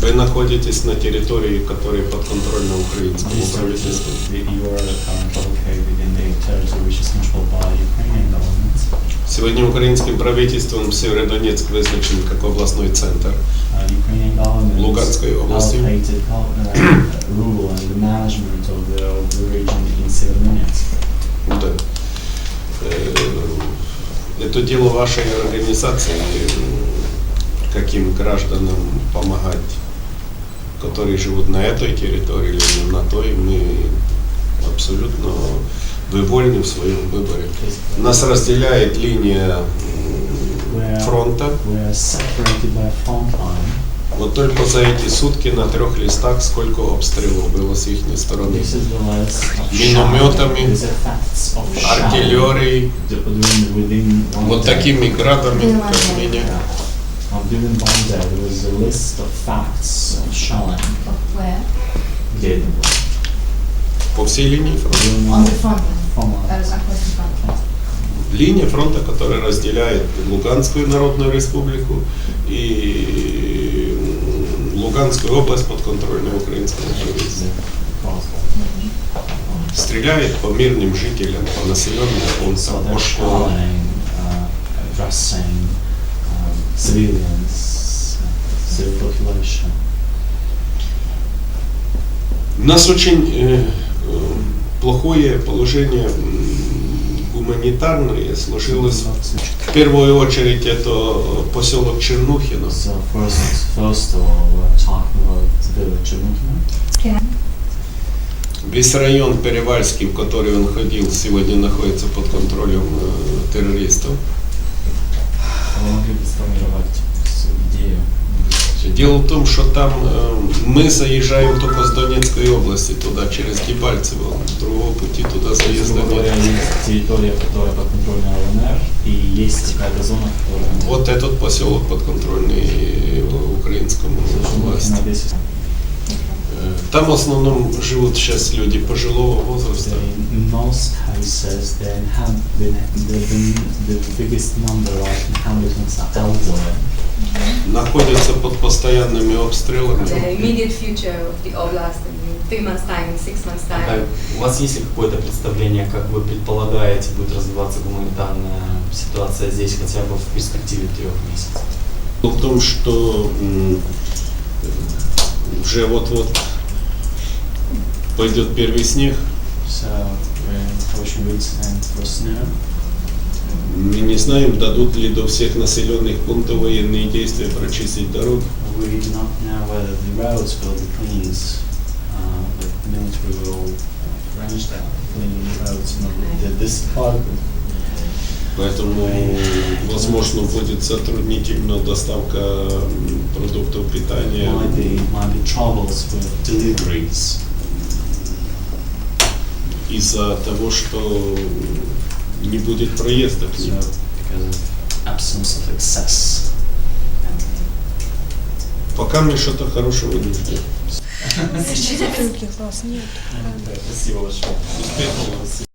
Вы находитесь на территории, которая подконтрольна украинскому правительству. government. Сегодня украинским правительством Северодонецк вызначен как областной центр. Uh, Луганской области. uh, Severodonetsk. Да. Э, Это дело вашей организации, каким гражданам помогать, которые живут на этой территории или на той. Мы абсолютно вы вольны в своем выборе. Нас разделяет линия фронта. Вот только за эти сутки на трех листах сколько обстрелов было с их стороны. Минометами, Артиллерией, вот такими градами, как меня. During one day, there was a list of facts of shelling. Where? Где это было? По всей линии фронта. On the front line. front That across the front. Линия фронта, которая разделяет Луганскую Народную Республику и Луганскую область подконтрольную украинскому правительству. Стреляет по мирным жителям, по населенным пунктам, по школам. uh, addressing civilians, uh, civil population. У нас очень э, э, плохое положение м, гуманитарное сложилось. В первую очередь это поселок Чернухино. So first, first of all, we're talking about the village of Mukina. Can I? Весь район Перевальский, в который он ходил, сегодня находится под контролем э, террористов. Дело в том, что там э, мы заезжаем только с Донецкой области туда, через Дебальцево. Другого пути туда заезда грубо говоря, нет. есть территория, которая подконтрольна ЛНР, и есть какая-то зона, которая... Вот этот поселок подконтрольный э, украинскому власти. на 10 Э, Там в основном живут сейчас люди пожилого возраста. Most the, the, the biggest number of elderly. Находятся под постоянными обстрелами. the immediate future of the oblast in three months' time, in six months' time. А у вас есть ли какое-то представление, как вы предполагаете, будет развиваться гуманитарная ситуация здесь хотя бы в перспективе трех месяцев? Дело в том, что уже вот-вот пойдет первый снег. So, we're approaching winter time for snow. Мы не знаем, дадут ли до всех населенных пунктов военные действия прочистить дороги. We do not know whether the roads will be cleaned, uh, the military will arrange that, cleaning the roads, you know, the- this part Поэтому, возможно, будет затруднительна доставка продуктов питания. might be, might be troubles with deliveries. из-за того, что не будет проезда к ним. absence of access. Пока мы что-то хорошего не ждем. Спасибо большое.